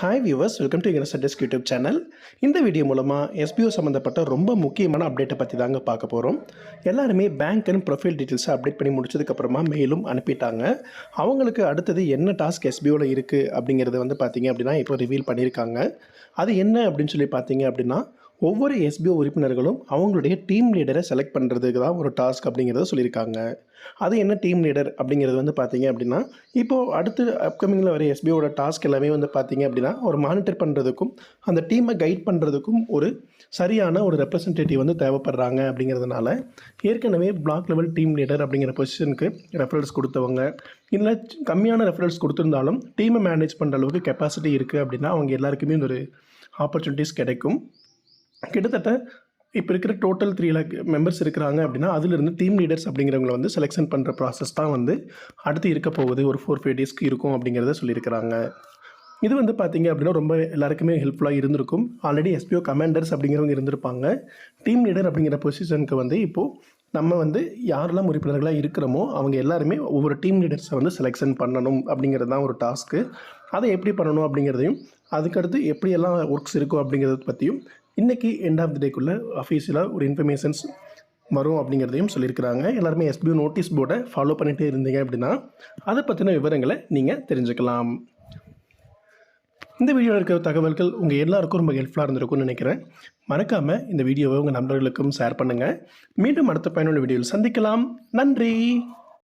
Hi viewers welcome to investor YouTube channel இந்த video மூலமாக SPO சம்மந்தப்பட்ட ரொம்ப முக்கியமான அப்டேட்டை பற்றி தாங்க பார்க்க போகிறோம் எல்லாருமே பேங்க் அண்ட் ப்ரொஃபைல் டீட்டெயில்ஸை அப்டேட் பண்ணி முடிச்சதுக்கப்புறமா மெயிலும் அனுப்பிட்டாங்க. அவங்களுக்கு அடுத்தது என்ன டாஸ்க் எஸ்பிஓவில் இருக்குது அப்படிங்கிறத வந்து பார்த்தீங்க அப்படின்னா இப்போ ரிவீல் பண்ணியிருக்காங்க. அது என்ன அப்படின்னு சொல்லி பார்த்தீங்க அப்படின்னா ஒவ்வொரு எஸ்பிஓ உறுப்பினர்களும் அவங்களுடைய டீம் லீடரை செலக்ட் பண்ணுறதுக்கு தான் ஒரு டாஸ்க் அப்படிங்கிறத சொல்லியிருக்காங்க. அது என்ன டீம் லீடர் அப்படிங்கிறது வந்து பார்த்தீங்க அப்படின்னா இப்போது அடுத்து அப்கமிங்கில் வர எஸ்பிஓட டாஸ்க் எல்லாமே வந்து பார்த்தீங்க அப்படின்னா ஒரு மானிட்டர் பண்ணுறதுக்கும் அந்த டீமை கைட் பண்ணுறதுக்கும் ஒரு சரியான ஒரு ரெப்ரசன்டேட்டிவ் வந்து தேவைப்படுறாங்க அப்படிங்கிறதுனால ஏற்கனவே பிளாக் லெவல் டீம் லீடர் அப்படிங்கிற பொசிஷனுக்கு ரெஃபரன்ஸ் கொடுத்தவங்க இல்லை கம்மியான ரெஃபரன்ஸ் கொடுத்துருந்தாலும் டீமை மேனேஜ் பண்ணுற அளவுக்கு கெப்பாசிட்டி இருக்குது அப்படின்னா அவங்க எல்லாருக்குமே ஒரு ஆப்பர்ச்சுனிட்டிஸ் கிடைக்கும். கிட்டத்தட்ட இப்போ இருக்கிற டோட்டல் த்ரீ லேக் மெம்பர்ஸ் இருக்கிறாங்க அப்படின்னா அதிலிருந்து டீம் லீடர்ஸ் அப்படிங்கிறவங்கள வந்து செலெக்ஷன் பண்ணுற ப்ராசஸ் தான் வந்து அடுத்து இருக்க போகுது. ஒரு ஃபோர் ஃபைவ் டேஸ்க்கு இருக்கும் அப்படிங்கிறத சொல்லியிருக்கிறாங்க. இது வந்து பார்த்தீங்க அப்படின்னா ரொம்ப எல்லாருக்குமே ஹெல்ப்ஃபுல்லாக இருந்திருக்கும். ஆல்ரெடி எஸ்பிஓ கமாண்டர்ஸ் அப்படிங்கிறவங்க இருந்திருப்பாங்க. டீம் லீடர் அப்படிங்கிற பொசிஷனுக்கு வந்து இப்போது நம்ம வந்து யாரெல்லாம் உறுப்பினர்களாக இருக்கிறோமோ அவங்க எல்லாருமே ஒவ்வொரு டீம் லீடர்ஸை வந்து செலெக்ஷன் பண்ணணும் அப்படிங்கிறது தான் ஒரு டாஸ்க்கு அதை எப்படி பண்ணணும் அப்படிங்கிறதையும் அதுக்கடுத்து எப்படியெல்லாம் ஒர்க்ஸ் இருக்கும் அப்படிங்கிறத பற்றியும் இன்றைக்கி எண்ட் ஆஃப் த டேக்குள்ளே அஃபீஷியலாக ஒரு இன்ஃபர்மேஷன்ஸ் வரும் அப்படிங்கிறதையும் சொல்லியிருக்கிறாங்க. எல்லாருமே எஸ்பிஓ நோட்டீஸ் போர்டை ஃபாலோ பண்ணிகிட்டே இருந்தீங்க அப்படின்னா அதை பற்றின விவரங்களை நீங்கள் தெரிஞ்சுக்கலாம். இந்த வீடியோவில் இருக்கிற தகவல்கள் உங்கள் எல்லாருக்கும் ரொம்ப ஹெல்ப்ஃபுல்லாக இருந்திருக்கும்னு நினைக்கிறேன். மறக்காமல் இந்த வீடியோவை உங்கள் நண்பர்களுக்கும் ஷேர் பண்ணுங்கள் மீண்டும் அடுத்த பயனுள்ள வீடியோவில் சந்திக்கலாம். நன்றி!